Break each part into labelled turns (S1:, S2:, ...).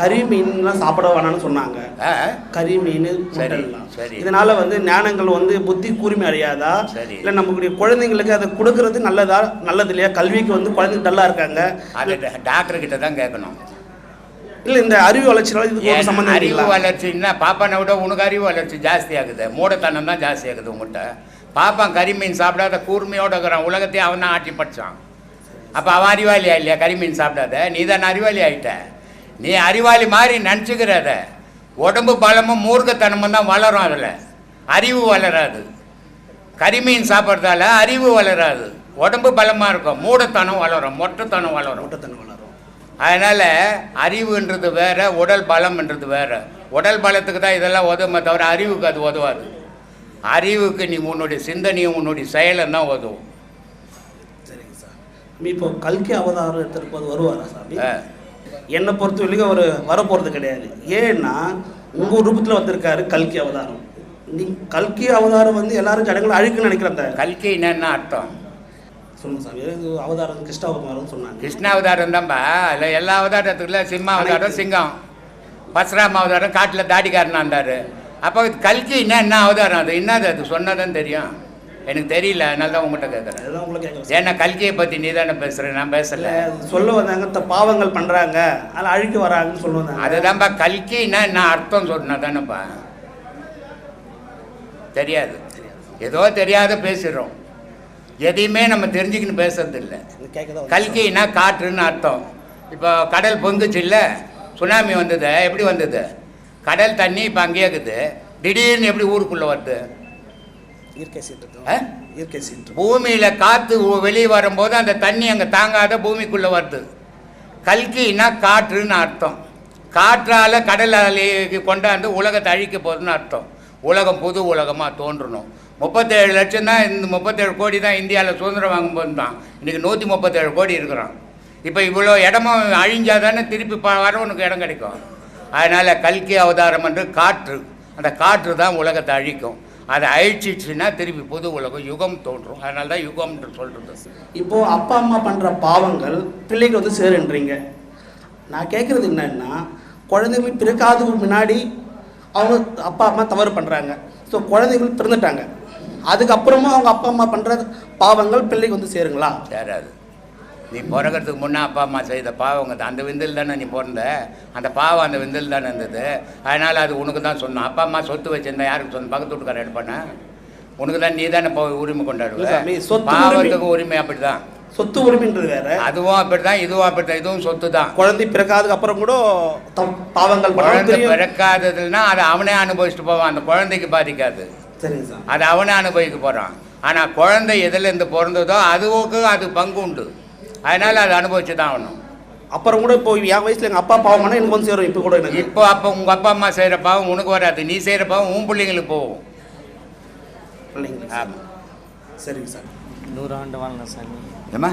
S1: கறி மீன்லாம் சாப்பிட வேணாம்னு சொன்னாங்க கறி மீன் சரி இதனால வந்து ஞானங்கள் வந்து புத்தி கூர்மை அறியாதா இல்லை நம்மளுடைய குழந்தைங்களுக்கு அதை கொடுக்கறது நல்லதா நல்லது இல்லையா கல்விக்கு வந்து குழந்தைங்க டல்லா இருக்காங்க
S2: டாக்டர் கிட்ட தான் கேட்கணும்
S1: இல்லை இந்த அறிவு வளர்ச்சினால இது சம்மந்தம் அறிவு
S2: வளர்ச்சின்னா பாப்பானை விட உனக்கு அறிவு வளர்ச்சி ஜாஸ்தி ஆகுது மூடத்தனம் தான் ஜாஸ்தி ஆகுது உங்கள்கிட்ட பாப்பான் கறிமீன் சாப்பிடாத கூர்மையோட இருக்கிறான் உலகத்தையும் அவன் தான் ஆட்டி படித்தான் அப்போ அவன் அறிவாளி இல்லையா கறிமீன் சாப்பிடாத நீ தான் அறிவாளி ஆகிட்ட நீ அறிவாளி மாதிரி நினச்சிக்கிற அதை உடம்பு பலமும் மூர்க்கத்தனமும் தான் வளரும் அதில் அறிவு வளராது கரிமீன் சாப்பிட்றதால அறிவு வளராது உடம்பு பலமாக இருக்கும் மூடத்தனம் வளரும் மொட்டத்தனம் வளரும் மொட்டத்தனம் வளரும் அதனால் அறிவுன்றது வேறு உடல் பலம்ன்றது வேறு உடல் பலத்துக்கு தான் இதெல்லாம் உதவுமே தவிர அறிவுக்கு அது உதவாது அறிவுக்கு நீ உன்னுடைய சிந்தனையும் உன்னுடைய செயலும் தான் உதவும்
S1: சரிங்க சார் இப்போ கல்கி அவதாரம் எடுத்துகிட்டு போது வருவாரா சாமி என்னை பொறுத்த வரைக்கும் அவர் வரப்போகிறது கிடையாது ஏன்னா உங்கள் ரூபத்தில் வந்திருக்காரு கல்கி அவதாரம் நீ கல்கி அவதாரம் வந்து எல்லாரும் ஜனங்களை அழிக்குன்னு நினைக்கிறாங்க
S2: கல்கி என்னென்ன அர்த்தம்
S1: சொல்லுங்க சாமி அவதாரம் கிருஷ்ணாவதாரம்னு சொன்னாங்க கிருஷ்ணாவதாரம் தான்ப்பா
S2: அதில் எல்லா அவதாரத்துக்குள்ள சிம்ம அவதாரம் சிங்கம் பசுராம அவதாரம் காட்டில் தாடிக்காரனாக இருந்தார் அப்போ கல்கி என்ன என்ன அவதாரம் அது என்னது அது சொன்னதான் தெரியும் எனக்கு தெரியல அதனால தான் உங்கள்கிட்ட கேட்குறேன் அதான் உங்களை ஏன்னா கல்கியை பற்றி நீ தானே பேசுகிறேன் நான் பேசலை
S1: சொல்ல வந்தாங்க இந்த பாவங்கள் பண்ணுறாங்க அதில் அழுக்கி வராங்கன்னு சொல்ல வந்தாங்க
S2: அதுதான்ப்பா கல்கின்னா என்ன அர்த்தம் சொன்னா தானேப்பா தெரியாது ஏதோ தெரியாத பேசிடுறோம் எதையுமே நம்ம தெரிஞ்சுக்கின்னு பேசுறது இல்லை கல்கின்னா காற்றுன்னு அர்த்தம் இப்போ கடல் பொங்குச்சு இல்லை சுனாமி வந்தது எப்படி வந்தது கடல் தண்ணி இப்போ அங்கேயே இருக்குது திடீர்னு எப்படி ஊருக்குள்ளே வருது
S1: இயற்கை சீற்று இயற்கை சீற்று
S2: பூமியில் காற்று வெளியே வரும்போது அந்த தண்ணி அங்கே தாங்காத பூமிக்குள்ளே வருது கல்கின்னா காற்றுன்னு அர்த்தம் காற்றால் கடல் அலைக்கு கொண்டாந்து உலகத்தை அழிக்க போகுதுன்னு அர்த்தம் உலகம் புது உலகமாக தோன்றணும் முப்பத்தேழு லட்சம் தான் இந்த முப்பத்தேழு கோடி தான் இந்தியாவில் சுதந்திரம் வாங்கும்போது தான் இன்றைக்கி நூற்றி முப்பத்தேழு கோடி இருக்கிறோம் இப்போ இவ்வளோ இடமும் அழிஞ்சால் தானே திருப்பி வரவனுக்கு இடம் கிடைக்கும் அதனால் கல்கி அவதாரம் என்று காற்று அந்த காற்று தான் உலகத்தை அழிக்கும் அது அழிச்சிச்சுன்னா திருப்பி புது உலகம் யுகம் தோன்றும் அதனால தான் யுகம்ன்ற சொல்கிறது
S1: இப்போது அப்பா அம்மா பண்ணுற பாவங்கள் பிள்ளைக்கு வந்து சேருன்றீங்க நான் கேட்குறது என்னன்னா குழந்தைகள் பிறக்காததுக்கு முன்னாடி அவங்க அப்பா அம்மா தவறு பண்ணுறாங்க ஸோ குழந்தைகள் பிறந்துட்டாங்க அதுக்கப்புறமா அவங்க அப்பா அம்மா பண்ணுற பாவங்கள் பிள்ளைக்கு வந்து சேருங்களா
S2: சேராது நீ பிறகுறதுக்கு முன்னே அப்பா அம்மா செய்த பாவங்க அந்த விந்தில் தானே நீ பிறந்த அந்த பாவம் அந்த விந்தில் தானே இருந்தது அதனால் அது உனக்கு தான் சொன்னோம் அப்பா அம்மா சொத்து வச்சிருந்தா யாருக்கு சொன்ன பக்கத்து வீட்டுக்கார எடுப்பானே உனக்கு தான் நீ தானே உரிமை
S1: கொண்டாடுவ பாவத்துக்கு உரிமை அப்படி தான் சொத்து உரிமைன்றது வேற
S2: அதுவும் அப்படிதான் இதுவும் அப்படிதான் இதுவும் சொத்து தான்
S1: குழந்தை பிறக்காததுக்கு அப்புறம் கூட பாவங்கள்
S2: குழந்தை பிறக்காததுன்னா அதை அவனே அனுபவிச்சுட்டு போவான் அந்த குழந்தைக்கு பாதிக்காது சரிங்க சார் அதை அவனே அனுபவிக்க போகிறான் ஆனால் குழந்தை எதுலேருந்து பிறந்ததோ அதுவுக்கு அது பங்கு உண்டு அதனால் அதை அனுபவிச்சு தான் ஆகணும்
S1: அப்புறம் கூட இப்போ என் வயசுல எங்கள் அப்பா பாவம் அம்மா எனக்கு வந்து சேரும் இப்போ கூட
S2: எனக்கு இப்போ அப்போ உங்கள் அப்பா அம்மா செய்கிற பாவம் உனக்கு வராது நீ செய்கிற பாவம் உன் பிள்ளைங்களுக்கு போகும்
S1: பிள்ளைங்களா சரிங்க சார்
S3: நூறாண்டு வாழணும் சார் ஏமா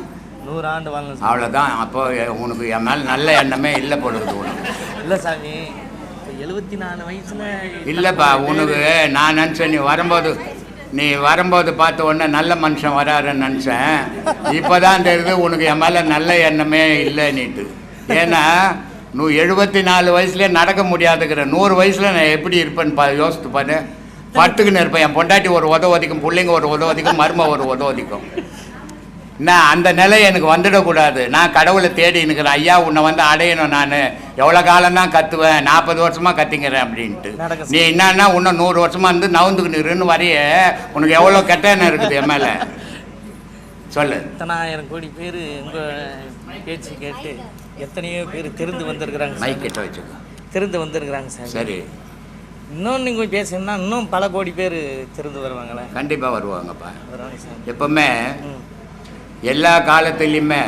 S3: நூறாண்டு வாழணும்
S2: அவ்வளோதான் அப்போ உனக்கு என் மேலே நல்ல எண்ணமே இல்லை போல இருக்கு உனக்கு
S3: இல்லை சாமி எழுபத்தி நாலு வயசுல
S2: இல்லைப்பா உனக்கு நான் நினச்சேன் நீ வரும்போது நீ வரும்போது பார்த்த உடனே நல்ல மனுஷன் வராருன்னு நினச்சேன் இப்போ தான் தெரியுது உனக்கு என் மேலே நல்ல எண்ணமே இல்லை நீட்டு ஏன்னா நூ எழுபத்தி நாலு வயசுலேயே நடக்க முடியாதுங்கிற நூறு வயசில் நான் எப்படி இருப்பேன்னு பா யோசித்து பாரு பட்டுக்குன்னு இருப்பேன் என் பொண்டாட்டி ஒரு உதவதிக்கும் பிள்ளைங்க ஒரு உதவதிக்கும் மரும ஒரு உதவதிக்கும் நான் அந்த நிலை எனக்கு வந்துடக்கூடாது நான் கடவுளை தேடி நிற்கிறேன் ஐயா உன்னை வந்து அடையணும் நான் எவ்வளோ காலம் தான் கத்துவேன் நாற்பது வருஷமாக கத்திங்கிறேன் அப்படின்ட்டு நீ என்னன்னா இன்னும் நூறு வருஷமாக இருந்து நவுந்துக்கு நிறுன்னு வரைய உனக்கு எவ்வளோ கெட்டன இருக்குது என் மேலே சொல்லு
S3: எத்தனாயிரம் கோடி பேர் உங்கள் பேச்சு கேட்டு எத்தனையோ பேர் திருந்து வந்திருக்கிறாங்க
S2: மைக் கிட்ட வச்சுக்கோ
S3: திருந்து வந்திருக்கிறாங்க சார் சரி இன்னும் நீங்கள் பேசுனா இன்னும் பல கோடி பேர் திருந்து வருவாங்களே
S2: கண்டிப்பாக வருவாங்கப்பா வருவாங்க சார் எப்பவுமே எல்லா காலத்துலேயுமே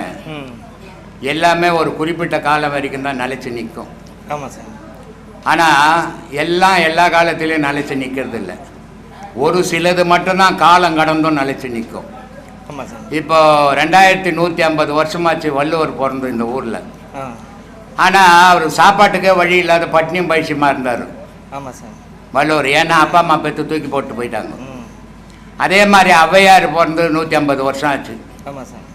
S2: எல்லாமே ஒரு குறிப்பிட்ட காலம் வரைக்கும் தான் நிலச்சி நிற்கும் ஆமாம் சார் ஆனால் எல்லாம் எல்லா காலத்திலையும் நிலச்சி நிற்கிறது இல்லை ஒரு சிலது மட்டும்தான் காலம் கடந்தும் நிலச்சி நிற்கும் இப்போ ரெண்டாயிரத்தி நூற்றி ஐம்பது வருஷமாச்சு வள்ளுவர் பிறந்து இந்த ஊரில் ஆனால் அவர் சாப்பாட்டுக்கே வழி இல்லாத பட்னியும் பயிற்சியமாக இருந்தார் வள்ளுவர் ஏன்னா அப்பா அம்மா பெற்று தூக்கி போட்டு போயிட்டாங்க அதே மாதிரி ஔவையார் பிறந்து நூற்றி ஐம்பது வருஷம் ஆச்சு ஆமாம் சார்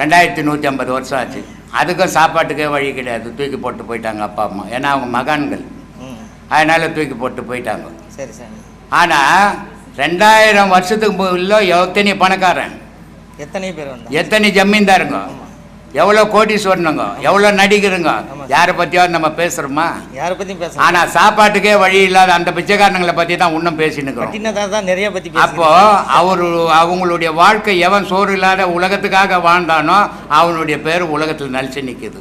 S2: ரெண்டாயிரத்தி நூற்றி ஐம்பது வருஷம் ஆச்சு அதுக்கும் சாப்பாட்டுக்கே வழி கிடையாது தூக்கி போட்டு போயிட்டாங்க அப்பா அம்மா ஏன்னா அவங்க மகான்கள் அதனால் தூக்கி போட்டு போயிட்டாங்க சரி சார் ஆனால் ரெண்டாயிரம் வருஷத்துக்கு இல்லை எத்தனை பணக்காரன் எத்தனை பேர் எத்தனை ஜமீன்தாருங்க எவ்வளோ சொன்னங்க எவ்வளோ நடிகருங்க யாரை பற்றியாவது நம்ம பேசுகிறோமா
S3: யாரை பற்றியும் பேச
S2: ஆனால் சாப்பாட்டுக்கே வழி இல்லாத அந்த பிச்சைக்காரனங்களை பற்றி தான் இன்னும் பேசினுக்கோ தான் நிறைய பற்றி அப்போது அவர் அவங்களுடைய வாழ்க்கை எவன் சோறு இல்லாத உலகத்துக்காக வாழ்ந்தானோ அவனுடைய பேர் உலகத்தில் நலிச்சு நிற்கிது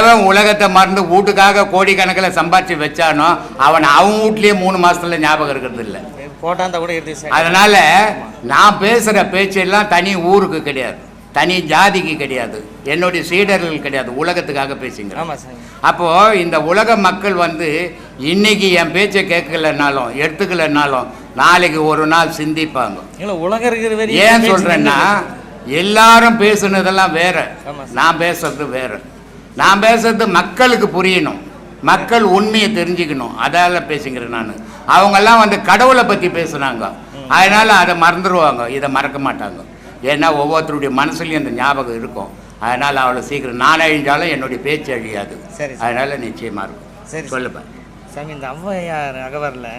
S2: எவன் உலகத்தை மறந்து வீட்டுக்காக கோடிக்கணக்கில் சம்பாதிச்சு வச்சானோ அவன் அவன் வீட்லேயே மூணு மாதத்தில் ஞாபகம் இருக்கிறது இல்லை போட்டாந்த கூட இருக்குது அதனால் நான் பேசுகிற பேச்செல்லாம் தனி ஊருக்கு கிடையாது தனி ஜாதிக்கு கிடையாது என்னுடைய சீடர்கள் கிடையாது உலகத்துக்காக பேசுங்க அப்போது இந்த உலக மக்கள் வந்து இன்னைக்கு என் பேச்சை கேட்கலனாலும் எடுத்துக்கலனாலும் நாளைக்கு ஒரு நாள் சிந்திப்பாங்க ஏன் சொல்கிறேன்னா எல்லாரும் பேசுனதெல்லாம் வேற நான் பேசுறது வேற நான் பேசுறது மக்களுக்கு புரியணும் மக்கள் உண்மையை தெரிஞ்சுக்கணும் அதால் பேசுகிறேன் நான் அவங்கெல்லாம் வந்து கடவுளை பற்றி பேசுனாங்க அதனால் அதை மறந்துடுவாங்க இதை மறக்க மாட்டாங்க ஏன்னா ஒவ்வொருத்தருடைய மனசுலையும் அந்த ஞாபகம் இருக்கும் அதனால் அவ்வளோ சீக்கிரம் நான் அழிஞ்சாலும் என்னுடைய பேச்சு அழியாது சரி அதனால் நிச்சயமாக இருக்கும் சரி சொல்லுப்பா
S3: சாமி இந்த ஔவையார் அகவரில்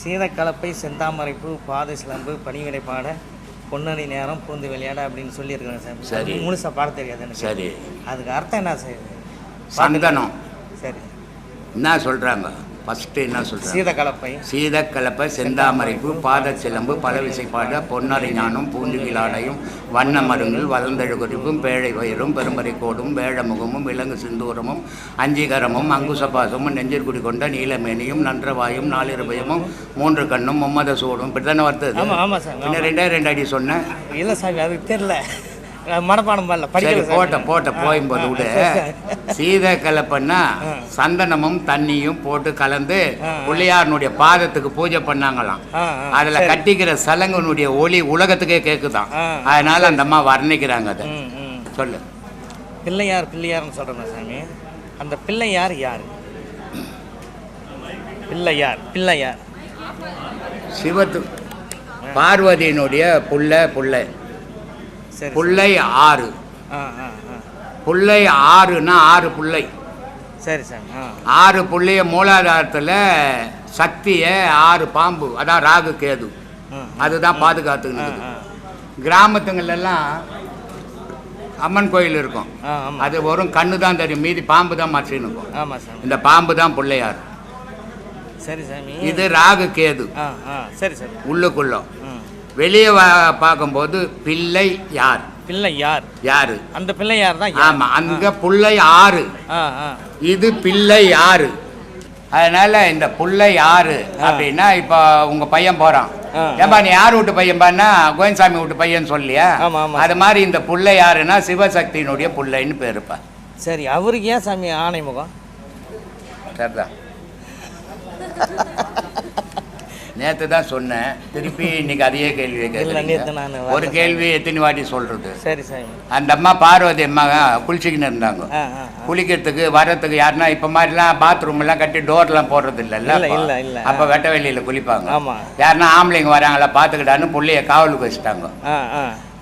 S3: சீதக்கலப்பை செந்தாமரைப்பு பாதை சிலம்பு பாட பொன்னணி நேரம் பூந்து விளையாட அப்படின்னு சொல்லியிருக்கிறேன் சார் சரி முழுசாக பாட தெரியாது சரி அதுக்கு அர்த்தம் என்ன சார்
S2: சந்தனம் சரி என்ன சொல்கிறாங்க ஃபஸ்ட்டு என்ன சொல்கிறேன் சீதக்கலப்பை கலப்பை செந்தாமரைப்பு பாதச்சிலம்பு பலவிசைப்பாட பொன்னரை ஞானம் பூண்டுகிலாடையும் வண்ண மருங்கில் வளர்ந்தழுகுறிப்பும் பேழை வயிறும் பெரும்பரை கோடும் வேழமுகமும் விலங்கு சிந்தூரமும் அஞ்சிகரமும் அங்குசபாசமும் நெஞ்சிற்குடி கொண்ட நீலமேனியும் நன்றவாயும் நாலிரபயமும் மூன்று கண்ணும் மும்மத சூடும் இப்படி தானே வருது ரெண்டாயிரம் ரெண்டே அடி சொன்னேன்
S3: இல்லை சாமி அதுக்கு தெரியல மனப்பாடம் பண்ணல
S2: படிக்கல போட்ட போட்ட போயும்போது கூட சீதை கலப்பன்னா சந்தனமும் தண்ணியும் போட்டு கலந்து பிள்ளையாரனுடைய பாதத்துக்கு பூஜை பண்ணாங்களாம் அதுல கட்டிக்கிற சலங்கனுடைய ஒளி உலகத்துக்கே கேக்குதான் அதனால அந்த அம்மா வர்ணிக்கிறாங்க அதை சொல்லு
S3: பிள்ளையார் பிள்ளையார்னு சொல்றேன் சாமி அந்த பிள்ளையார் யார் பிள்ளையார் பிள்ளையார்
S2: சிவத்து பார்வதியினுடைய புள்ள புள்ள பிள்ளை ஆறு பிள்ளை ஆறுனா ஆறு பிள்ளை சரி சார் ஆறு பிள்ளைய மூலாதாரத்தில் சக்தியை ஆறு பாம்பு அதான் ராகு கேது அதுதான் பாதுகாத்துக்கணும் கிராமத்துங்களெல்லாம் அம்மன் கோயில் இருக்கும் அது வரும் கண்ணு தான் தெரியும் மீதி பாம்பு தான் மாற்றின்னு இருக்கும் இந்த பாம்பு தான் பிள்ளையார் சரி சாமி இது ராகு கேது சரி சார் உள்ளுக்குள்ளோ வெளியே பார்க்கும்போது பிள்ளை யார் பிள்ளை யார் யாரு
S3: அந்த பிள்ளை யார் தான்
S2: ஆமா அங்க பிள்ளை ஆறு இது பிள்ளை யாரு அதனால இந்த பிள்ளை யாரு அப்படின்னா இப்போ உங்க பையன் போறான் ஏன்பா நீ யார் வீட்டு பையன்பான்னா கோயன்சாமி வீட்டு பையன் சொல்லியா அது மாதிரி இந்த பிள்ளை யாருன்னா சிவசக்தியினுடைய பிள்ளைன்னு பேருப்பா
S3: சரி அவருக்கு ஏன் சாமி ஆணைமுகம்
S2: சரிதான் நேற்று தான் சொன்னேன் திருப்பி இன்னைக்கு அதே
S3: கேள்வி
S2: ஒரு கேள்வி எத்தனை வாட்டி சொல்றது சரி சார் அந்த அம்மா பார்வதி அம்மா குளிச்சுக்கின்னு இருந்தாங்க குளிக்கிறதுக்கு வர்றதுக்கு யாருன்னா இப்போ மாதிரிலாம் பாத்ரூம் எல்லாம் கட்டி டோர்லாம் போடுறது
S3: இல்லைல்ல
S2: அப்போ வெட்ட வெளியில் குளிப்பாங்க யாருன்னா ஆம்பளைங்க வராங்களா பார்த்துக்கிட்டான்னு பிள்ளைய காவலுக்கு வச்சுட்டாங்க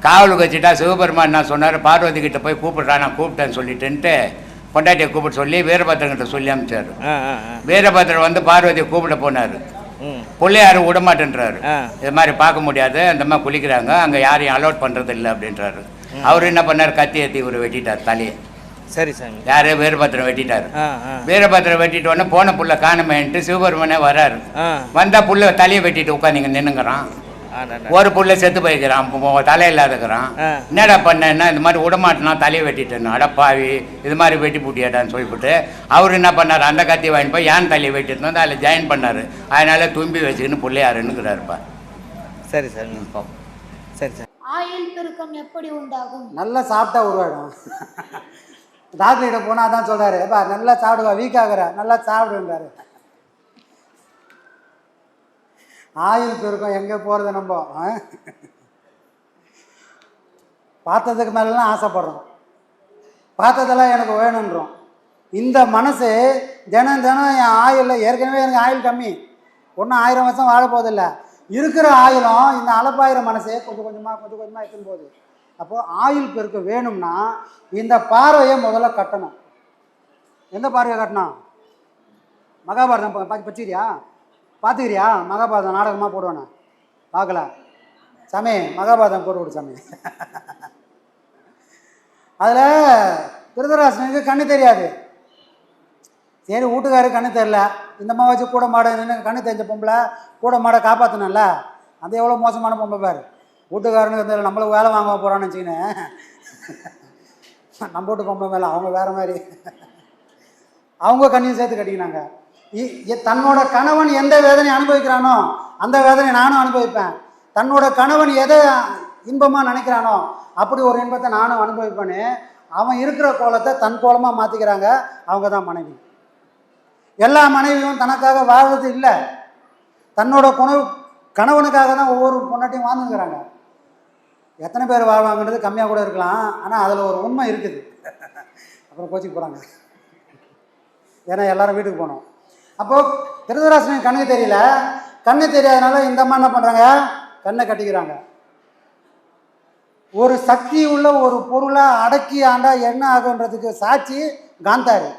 S2: காவலுக்கு வச்சுட்டா சிவபெருமான் நான் சொன்னார் பார்வதி கிட்ட போய் கூப்பிடுறான் நான் கூப்பிட்டேன்னு சொல்லிட்டு பொண்டாட்டியை கூப்பிட்டு சொல்லி வீரபத்திரங்கிட்ட சொல்லி அனுப்பிச்சார் வீரபத்திரம் வந்து பார்வதியை கூப்பிட போனார் பிள்ளையாரு விடமாட்டேன்றாரு இது மாதிரி பார்க்க முடியாது அந்த மாதிரி குளிக்கிறாங்க அங்கே யாரையும் அலோட் பண்ணுறது இல்லை அப்படின்றாரு அவர் என்ன பண்ணார் கத்தி ஏற்றி இவர் வெட்டிட்டார் தலையை சரி சார் யாரு வீரபத்திரம் வெட்டிட்டாரு வீரபத்திரம் வெட்டிட்டு உடனே போன புள்ள காணமேன்ட்டு சிவபெருமனே வராரு வந்தா புள்ள தலையை வெட்டிட்டு உட்காந்து நின்னுங்கிறான் ஒரு புள்ள செத்து போய்க்கிறான் தலை இல்லாத இருக்கிறான் என்னடா பண்ணேன்னா இந்த மாதிரி விடமாட்டினா தலையை வெட்டிட்டேன் அடப்பாவி இது மாதிரி வெட்டி பூட்டியாடான்னு சொல்லிவிட்டு அவர் என்ன பண்ணார் அந்த கத்தி வாங்கி போய் ஏன் தலையை வெட்டிருந்தோம் அதில் ஜாயின் பண்ணார் அதனால தும்பி வச்சுக்கின்னு பிள்ளையாருன்னுக்குறாருப்பா
S3: சரி சார் சரி சார்
S4: ஆயில் பெருக்கம் எப்படி உண்டாகும்
S1: நல்லா சாப்பிட்டா உருவாடும் கிட்ட போனால் தான் சொல்கிறாரு நல்லா சாப்பிடுவா வீக் ஆகுறா நல்லா சாப்பிடுங்கிறாரு ஆயுள் பெருக்கம் எங்கே போகிறது நம்ம பார்த்ததுக்கு மேலாம் ஆசைப்படுறோம் பார்த்ததெல்லாம் எனக்கு வேணுன்றோம் இந்த மனசு தினம் தினம் என் ஆயுள் ஏற்கனவே எனக்கு ஆயுள் கம்மி ஒன்றும் ஆயிரம் வருஷம் வாழ இருக்கிற ஆயுளும் இந்த அலப்பாயிரம் மனசே கொஞ்சம் கொஞ்சமாக கொஞ்சம் கொஞ்சமாக எடுத்துன்னு போகுது அப்போது ஆயுள் பெருக்க வேணும்னா இந்த பார்வையை முதல்ல கட்டணும் எந்த பார்வையை கட்டணும் மகாபாரதம் பச்சிரியா பார்த்துக்கிறியா மகாபாரதம் நாடகமாக போடுவானே பார்க்கல சாமி மகாபாரதம் போட்டு சமயம் சாமி அதில் திருதராசனுக்கு கண்ணு தெரியாது சரி வீட்டுக்காரு கண்ணு தெரில இந்த மாதிரி வச்சு கூட மாட கண்ணு தெரிஞ்ச பொம்பளை கூட மாட காப்பாற்றணும்ல அந்த எவ்வளோ மோசமான பொம்பளை பாரு வீட்டுக்காரனுக்கு தெரியல நம்மளுக்கு வேலை வாங்க போகிறான்னு வச்சுக்கினேன் நம்ம வீட்டு பொம்பளை மேலே அவங்க வேறு மாதிரி அவங்க கண்ணையும் சேர்த்து கட்டிக்கினாங்க தன்னோட கணவன் எந்த வேதனை அனுபவிக்கிறானோ அந்த வேதனை நானும் அனுபவிப்பேன் தன்னோட கணவன் எதை இன்பமாக நினைக்கிறானோ அப்படி ஒரு இன்பத்தை நானும் அனுபவிப்பேன்னு அவன் இருக்கிற கோலத்தை தன் கோலமாக மாற்றிக்கிறாங்க அவங்க தான் மனைவி எல்லா மனைவியும் தனக்காக வாழ்றது இல்லை தன்னோட குணவு கணவனுக்காக தான் ஒவ்வொரு பொண்ணாட்டையும் வாழ்ந்துங்கிறாங்க எத்தனை பேர் வாழ்வாங்கன்றது கம்மியாக கூட இருக்கலாம் ஆனால் அதில் ஒரு உண்மை இருக்குது அப்புறம் கோச்சிக்கு போகிறாங்க ஏன்னா எல்லோரும் வீட்டுக்கு போனோம் அப்போது திருதராசனுக்கு கண்ணுக்கு தெரியல கண்ணு தெரியாதனால இந்த அம்மா என்ன பண்ணுறாங்க கண்ணை கட்டிக்கிறாங்க ஒரு சக்தி உள்ள ஒரு பொருளை அடக்கி ஆண்டா என்ன ஆகுன்றதுக்கு சாட்சி காந்தாரி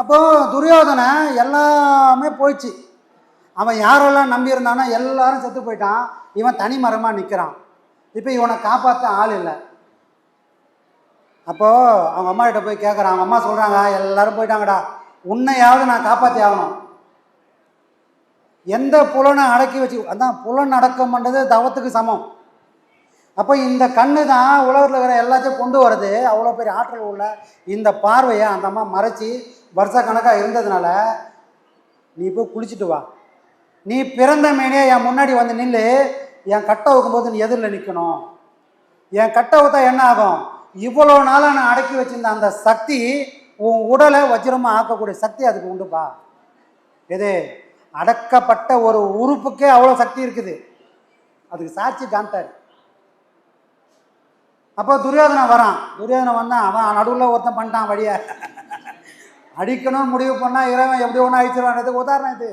S1: அப்போது துரியோதனை எல்லாமே போயிடுச்சு அவன் யாரெல்லாம் நம்பியிருந்தானோ எல்லாரும் செத்து போயிட்டான் இவன் தனி மரமாக நிற்கிறான் இப்போ இவனை காப்பாற்ற ஆள் இல்லை அப்போது அவங்க அம்மா கிட்ட போய் கேட்குறான் அவங்க அம்மா சொல்கிறாங்க எல்லாரும் போயிட்டாங்கடா உன்னையாவது நான் காப்பாற்றி ஆகணும் எந்த புலனை அடக்கி வச்சு அதான் புலன் அடக்கம் பண்ணுறது தவத்துக்கு சமம் அப்போ இந்த கண்ணு தான் உலகத்தில் இருக்கிற எல்லாத்தையும் கொண்டு வர்றது அவ்வளோ பெரிய ஆற்றல் உள்ள இந்த பார்வையை அந்த அம்மா மறைச்சி வருஷ கணக்காக இருந்ததுனால நீ போய் குளிச்சுட்டு வா நீ பிறந்த மேனே என் முன்னாடி வந்து நில்லு என் கட்டை வைக்கும்போது நீ எதிரில் நிற்கணும் என் கட்டை வைத்தா என்ன ஆகும் இவ்வளோ நாளாக நான் அடக்கி வச்சிருந்த அந்த சக்தி உன் உடலை வஜ்ரமாக ஆக்கக்கூடிய சக்தி அதுக்கு உண்டுப்பா எது அடக்கப்பட்ட ஒரு உறுப்புக்கே அவ்வளோ சக்தி இருக்குது அதுக்கு சாட்சி காந்தார் அப்போ துரியோதனை வரான் துரியோதனை வந்தான் அவன் நடுவில் ஒருத்தன் பண்ணிட்டான் வழியை அடிக்கணும்னு முடிவு பண்ணால் இறைவன் எப்படி ஒன்று அழிச்சிருவான்றது உதாரணம் இது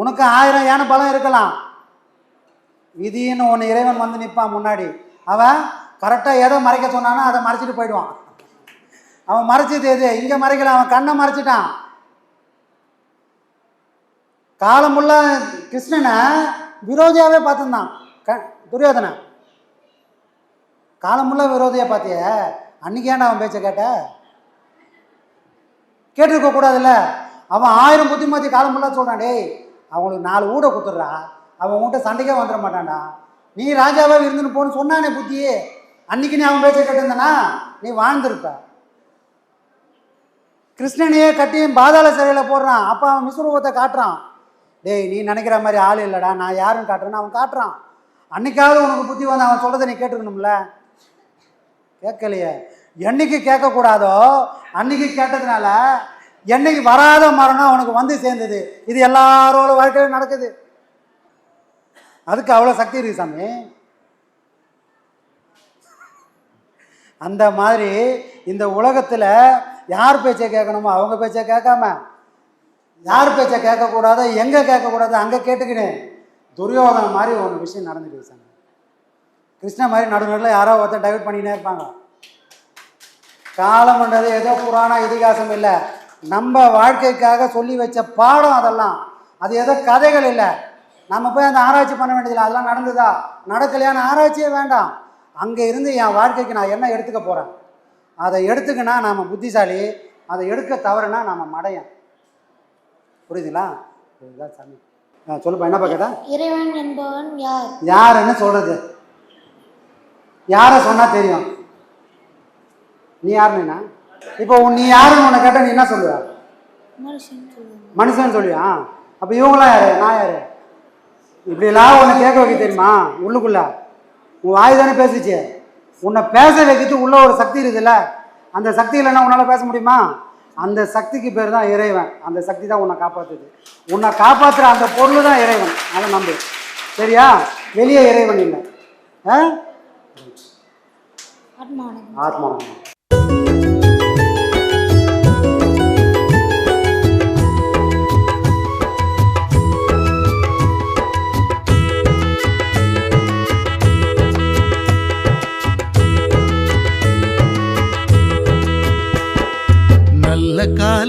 S1: உனக்கு ஆயிரம் யானை பலம் இருக்கலாம் விதின்னு ஒன்று இறைவன் வந்து நிற்பான் முன்னாடி அவன் கரெக்டாக எதை மறைக்க சொன்னானோ அதை மறைச்சிட்டு போயிடுவான் அவன் மறைச்சது எது இங்கே மறைக்கல அவன் கண்ணை மறைச்சிட்டான் காலமுள்ள கிருஷ்ணனை விரோதியாகவே பார்த்துருந்தான் க துரியோதனை காலமுள்ள விரோதியாக பார்த்திய அன்னைக்கு ஏன் அவன் பேச்சை கேட்ட கேட்டிருக்க கூடாதுல்ல அவன் ஆயிரம் காலம் காலமுள்ள சொல்கிறான் டேய் அவங்களுக்கு நாலு ஊட குத்துடுறா அவன் உங்கள்கிட்ட சண்டைக்கே வந்துட மாட்டான்டா நீ ராஜாவாக இருந்துன்னு போன்னு சொன்னானே புத்தியே அன்னைக்கு நீ அவன் பேச்சை கேட்டிருந்தனா நீ வாழ்ந்துருப்பேன் கிருஷ்ணனையே கட்டியும் பாதாள சிறையில் போடுறான் அப்போ அவன் விஸ்வரூபத்தை காட்டுறான் டேய் நீ நினைக்கிற மாதிரி ஆள் இல்லைடா நான் யாரும் காட்டுறேன்னு அவன் காட்டுறான் அன்னைக்காவது உனக்கு புத்தி வந்து அவன் சொல்கிறத நீ கேட்டுக்கணும்ல கேட்கலையே என்னைக்கு கேட்கக்கூடாதோ அன்னைக்கு கேட்டதுனால என்னைக்கு வராத மரணம் அவனுக்கு வந்து சேர்ந்தது இது எல்லாரோட வாழ்க்கையிலும் நடக்குது அதுக்கு அவ்வளோ சக்தி இருக்கு சாமி அந்த மாதிரி இந்த உலகத்தில் யார் பேச்சை கேட்கணுமோ அவங்க பேச்சை கேட்காம யார் பேச்சை கேட்கக்கூடாதோ எங்கே கேட்கக்கூடாதோ அங்கே கேட்டுக்கினேன் துரியோகன மாதிரி ஒரு விஷயம் நடந்துட்டு சார் கிருஷ்ண மாதிரி நடுநடுல யாரோ ஒருத்தர் டைவர்ட் பண்ணிக்கினே இருப்பாங்க காலம்ன்றது ஏதோ புராண இதிகாசம் இல்லை நம்ம வாழ்க்கைக்காக சொல்லி வச்ச பாடம் அதெல்லாம் அது ஏதோ கதைகள் இல்லை நம்ம போய் அந்த ஆராய்ச்சி பண்ண வேண்டியதில்லை அதெல்லாம் நடந்ததா நடக்கலையான ஆராய்ச்சியே வேண்டாம் அங்கே இருந்து என் வாழ்க்கைக்கு நான் என்ன எடுத்துக்க போகிறேன் அதை எடுத்துக்கினா நாம் புத்திசாலி அதை எடுக்க தவறுனா நாம் மடையன் புரியுதுங்களா இதுதான் சாமி சொல்லுப்பா என்னப்பா கேட்டா
S5: இறைவன் என்பவன்
S1: யார் என்ன சொல்கிறது யாரை சொன்னால் தெரியும் நீ யாருன்னா இப்போ நீ யாருன்னு உன்னை கேட்ட நீ என்ன சொல்லுவ மனுஷன் சொல்லுவியா அப்போ இவங்களாம் யாரு நான் யாரு இப்படிலாம் உன்னை கேட்க வைக்க தெரியுமா உள்ளுக்குள்ள உன் வாய் தானே பேசிச்சு உன்னை பேச வைக்கிறது உள்ள ஒரு சக்தி இருக்குல்ல அந்த சக்தி இல்லைன்னா உன்னால் பேச முடியுமா அந்த சக்திக்கு பேர் தான் இறைவன் அந்த சக்தி தான் உன்னை காப்பாற்றுது உன்னை காப்பாற்றுற அந்த பொருள் தான் இறைவன் அதை நம்பு சரியா வெளியே இறைவன் இல்லை ஆத்மா ஆத்மா